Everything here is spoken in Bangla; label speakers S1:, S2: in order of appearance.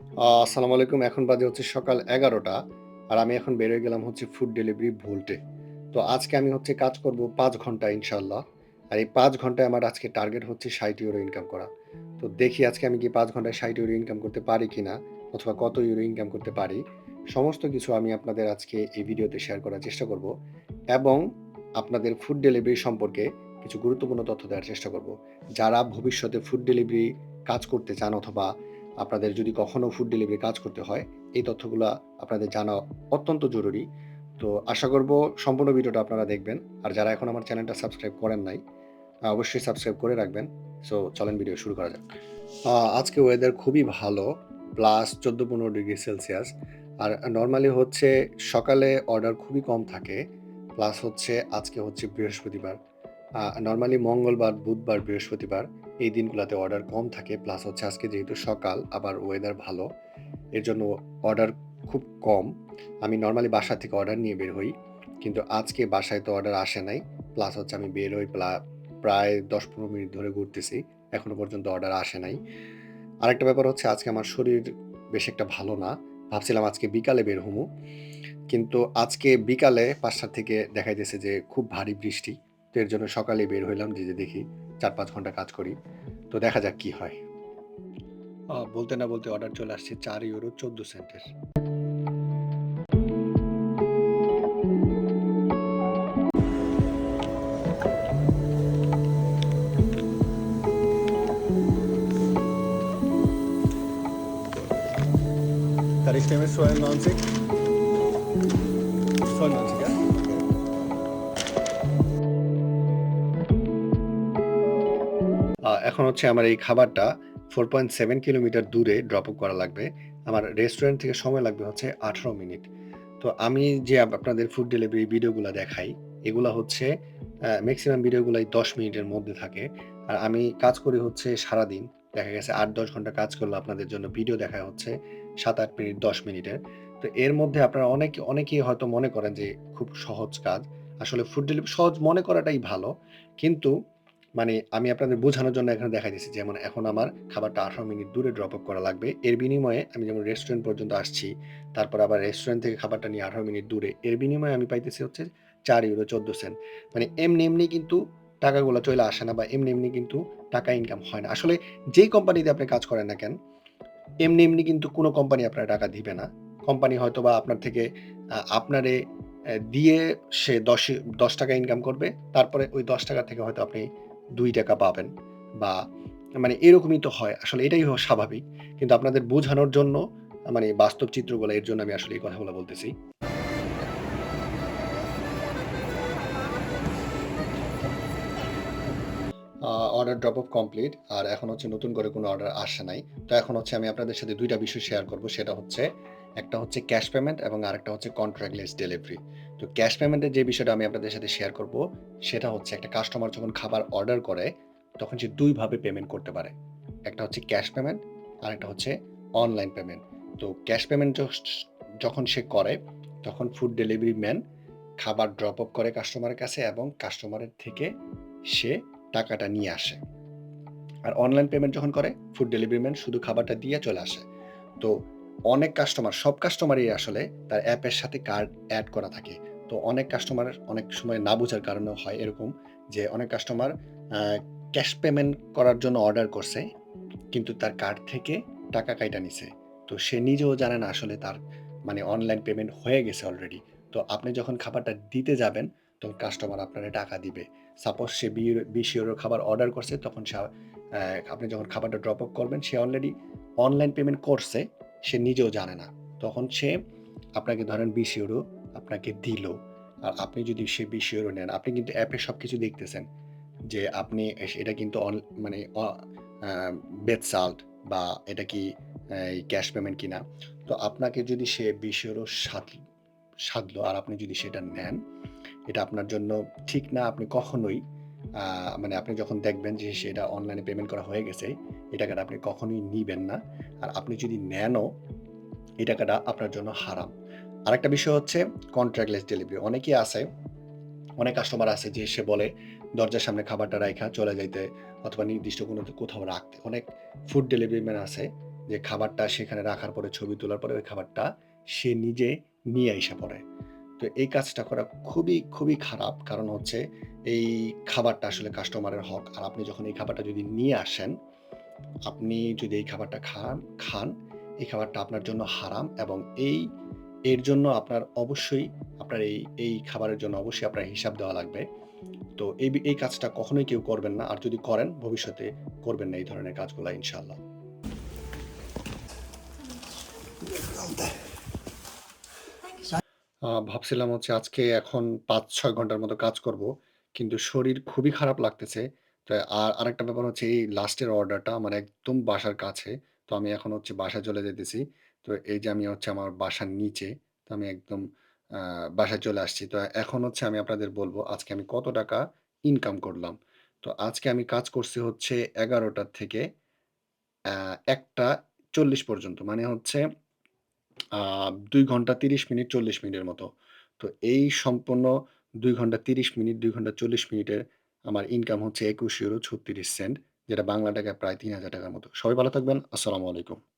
S1: আসসালামু আলাইকুম। এখন বাজে হচ্ছে সকাল এগারোটা, আর আমি এখন বেরোয় গেলাম হচ্ছে ফুড ডেলিভারি ভুলটে তো আজকে আমি হচ্ছে কাজ করব পাঁচ ঘণ্টা ইনশাল্লাহ আর এই পাঁচ ঘন্টায় আমার আজকে টার্গেট হচ্ছে ষাট ইউরো ইনকাম করা। তো দেখি আজকে আমি কি পাঁচ ঘন্টায় ষাট ইউরো ইনকাম করতে পারি কি না অথবা কত ইউরো ইনকাম করতে পারি। সমস্ত কিছু আমি আপনাদের আজকে এই ভিডিওতে শেয়ার করার চেষ্টা করব, এবং আপনাদের ফুড ডেলিভারি সম্পর্কে কিছু গুরুত্বপূর্ণ তথ্য দেওয়ার চেষ্টা করব। যারা ভবিষ্যতে ফুড ডেলিভারি কাজ করতে চান অথবা আপনাদের যদি কখনো ফুড ডেলিভারি কাজ করতে হয়, এই তথ্যগুলো আপনাদের জানা অত্যন্ত জরুরি। তো আশা করব সম্পূর্ণ ভিডিওটা আপনারা দেখবেন। আর যারা এখন আমার চ্যানেলটা সাবস্ক্রাইব করেন নাই অবশ্যই সাবস্ক্রাইব করে রাখবেন। সো চলেন ভিডিও শুরু করা যাক। আজকে ওয়েদার খুবই ভালো প্লাস চোদ্দ পনেরো ডিগ্রি সেলসিয়াস আর নর্মালি হচ্ছে সকালে অর্ডার খুবই কম থাকে প্লাস হচ্ছে আজকে হচ্ছে বৃহস্পতিবার। নর্মালি মঙ্গলবার, বুধবার, বৃহস্পতিবার। এই দিনগুলোতে অর্ডার কম থাকে প্লাস হচ্ছে আজকে যেহেতু সকাল, আবার ওয়েদার ভালো, এর জন্য অর্ডার খুব কম। আমি নর্মালি বাসা থেকে অর্ডার নিয়ে বের হই, কিন্তু আজকে বাসায় তো অর্ডার আসে নাই প্লাস হচ্ছে আমি বের হই প্রায় দশ পনেরো মিনিট ধরে ঘুরতেছি এখনও পর্যন্ত অর্ডার আসে নাই। আরেকটা ব্যাপার হচ্ছে আজকে আমার শরীর বেশ একটা ভালো না, ভাবছিলাম আজকে বিকালে বের হমু, কিন্তু আজকে বিকালে পাঁচটার থেকে দেখাইতেছে যে খুব ভারী বৃষ্টি, তো এর জন্য সকালে বের হইলাম যে দেখি চার পাঁচ ঘণ্টা কাজ করি। তো দেখা যাক কি হয় বলতে না বলতে অর্ডার চলে আসছে চার ইউরো চোদ্দ সেন্টের Tarifleme ist 92. 92, ja? এখন হচ্ছে আমার এই খাবারটা ফোর পয়েন্ট সেভেন কিলোমিটার দূরে ড্রপ আপ করা লাগবে। আমার রেস্টুরেন্ট থেকে সময় লাগবে হচ্ছে আঠারো মিনিট। তো আমি যে আপনাদের ফুড ডেলিভারি ভিডিওগুলো দেখাই, এগুলো হচ্ছে ম্যাক্সিমাম ভিডিওগুলাই দশ মিনিটের মধ্যে থাকে। আর আমি কাজ করি হচ্ছে সারাদিন। দেখা গেছে আট দশ ঘণ্টা কাজ করলে আপনাদের জন্য ভিডিও দেখা হচ্ছে সাত আট মিনিট, দশ মিনিটের। তো এর মধ্যে আপনারা অনেক, অনেকেই হয়তো মনে করেন যে খুব সহজ কাজ। আসলে ফুড ডেলিভারি সহজ মনে করাটাই ভালো। কিন্তু মানে আমি আপনাদের বোঝানোর জন্য এখানে দেখা দিচ্ছি যেমন এখন আমার খাবারটা আঠারো মিনিট দূরে ড্রপ আপ করা লাগবে। এর বিনিময়ে আমি যেমন রেস্টুরেন্ট পর্যন্ত আসছি, তারপর আবার রেস্টুরেন্ট থেকে খাবারটা নিয়ে আঠারো মিনিট দূরে, এর বিনিময়ে আমি পাইতেছি হচ্ছে চার ইউরো চোদ্দ সেন্ট মানে এমনি এমনি কিন্তু টাকাগুলো চলে আসে না বা এমনি এমনি কিন্তু টাকা ইনকাম হয় না। আসলে যেই কোম্পানিতে আপনি কাজ করেন না কেন, এমনি এমনি কিন্তু কোনো কোম্পানি আপনার টাকা দিবে না। কোম্পানি হয়তো বা আপনার থেকে আপনারে দিয়ে সে দশ দশ টাকা ইনকাম করবে, তারপরে ওই দশ টাকা থেকে হয়তো আপনি দুই টাকা পাবেন বা মানে এরকমই তো হয়। আসলে এটাই স্বাভাবিক। কিন্তু আপনাদের বোঝানোর জন্য মানে বাস্তব চিত্রগুলো, এর জন্য আমি আসলে এই কথাগুলো বলতেছি। অর্ডার ড্রপ অফ কমপ্লিট আর এখন হচ্ছে নতুন করে কোনো অর্ডার আসে নাই। তো এখন হচ্ছে আমি আপনাদের সাথে দুইটা বিষয় শেয়ার করব। সেটা হচ্ছে একটা হচ্ছে ক্যাশ পেমেন্ট এবং আরেকটা হচ্ছে কন্ট্রাক্টলেস ডেলিভারি তো ক্যাশ পেমেন্টের যে বিষয়টা আমি আপনাদের সাথে শেয়ার করব, সেটা হচ্ছে একটা কাস্টমার যখন খাবার অর্ডার করে, তখন সে দুইভাবে পেমেন্ট করতে পারে। একটা হচ্ছে ক্যাশ পেমেন্ট আর একটা হচ্ছে অনলাইন পেমেন্ট তো ক্যাশ পেমেন্ট যখন সে করে, তখন ফুড ডেলিভারি ম্যান খাবার ড্রপ অফ করে কাস্টমারের কাছে এবং কাস্টমারের থেকে সে টাকাটা নিয়ে আসে। আর অনলাইন পেমেন্ট যখন করে ফুড ডেলিভারি ম্যান শুধু খাবারটা দিয়ে চলে আসে। তো অনেক কাস্টমার সব কাস্টমারই আসলে তার অ্যাপের সাথে কার্ড অ্যাড করা থাকে। তো অনেক কাস্টমার অনেক সময় না বোঝার কারণেও হয় এরকম যে অনেক কাস্টমার ক্যাশ পেমেন্ট করার জন্য অর্ডার করছে, কিন্তু তার কার্ড থেকে টাকা কাইটা নিছে। তো সে নিজেও জানে না আসলে তার মানে অনলাইন পেমেন্ট হয়ে গেছে অলরেডি তো আপনি যখন খাবারটা দিতে যাবেন, তখন কাস্টমার আপনারা টাকা দিবে। সাপোজ সে বিশ ইউরো খাবার অর্ডার করছে, তখন সে আপনি যখন খাবারটা ড্রপ আপ করবেন, সে অলরেডি অনলাইন পেমেন্ট করছে সে নিজেও জানে না। তখন সে আপনাকে ধরেন বিশ ইউরো আপনাকে দিল। আর আপনি যদি সে বিশ ইউরো নেন, আপনি কিন্তু অ্যাপে সব কিছু দেখতেছেন যে আপনি এটা কিন্তু অন মানে বেড সাল্ট বা এটা কি ক্যাশ পেমেন্ট কিনা। তো আপনাকে যদি সে বিশ ইউরো সাত সাধলো আর আপনি যদি সেটা নেন, এটা আপনার জন্য ঠিক না, আপনি কখনোই মানে আপনি যখন দেখবেন যে সেটা অনলাইনে পেমেন্ট করা হয়ে গেছে, এই টাকাটা আপনি কখনোই নিবেন না। আর আপনি যদি নেনও, এই টাকাটা আপনার জন্য হারাম। আরেকটা বিষয় হচ্ছে কন্ট্রাক্টলেস ডেলিভারি অনেকেই আছে, অনেক কাস্টমার আছে যে সে বলে, দরজার সামনে খাবারটা রাখা চলে যাইতে, অথবা নির্দিষ্ট কোনো কোথাও রাখতে। অনেক ফুড ডেলিভারি ম্যান আছে যে খাবারটা সেখানে রাখার পরে, ছবি তোলার পরে ওই খাবারটা সে নিজে নিয়ে আইসা পড়ে। তো এই কাজটা করা খুবই, খুবই খারাপ। কারণ হচ্ছে এই খাবারটা আসলে কাস্টমারের হক। আর আপনি যখন এই খাবারটা যদি নিয়ে আসেন, আপনি যদি এই খাবারটা খান খান, এই খাবারটা আপনার জন্য হারাম এবং এই এর জন্য আপনার অবশ্যই আপনার এই, এই খাবারের জন্য অবশ্যই আপনার হিসাব দেওয়া লাগবে। তো এই এই কাজটা কখনোই কেউ করবেন না। আর যদি করেন ভবিষ্যতে করবেন না এই ধরনের কাজগুলো ইনশাআল্লাহ। ভাবছিলাম হচ্ছে আজকে এখন ৫-৬ ঘণ্টার মতো কাজ করব। কিন্তু শরীর খুবই খারাপ লাগতেছে। তো আর আরেকটা ব্যাপার হচ্ছে এই লাস্টের অর্ডারটা আমার একদম বাসার কাছে। তো আমি এখন হচ্ছে বাসায় চলে যাইতেছি। তো এই যে আমি হচ্ছে আমার বাসার নিচে। তো আমি একদম বাসায় চলে আসছি। তো এখন হচ্ছে আমি আপনাদের বলব আজকে আমি কত টাকা ইনকাম করলাম। তো আজকে আমি কাজ করছি হচ্ছে ১১টা থেকে ১টা ৪০ পর্যন্ত। মানে হচ্ছে ২ ঘণ্টা ৩০ মিনিট ৪০ মিনিটের মতো। তো এই সম্পূর্ণ দুই ঘণ্টা ৩০ মিনিট, দুই ঘণ্টা ৪০ মিনিটের আমার ইনকাম হচ্ছে ২১ ইউরো ৩৬ সেন্ট যেটা বাংলা টাকায় প্রায় তিন হাজার টাকার মতো। সবাই ভালো থাকবেন। আসসালামু আলাইকুম।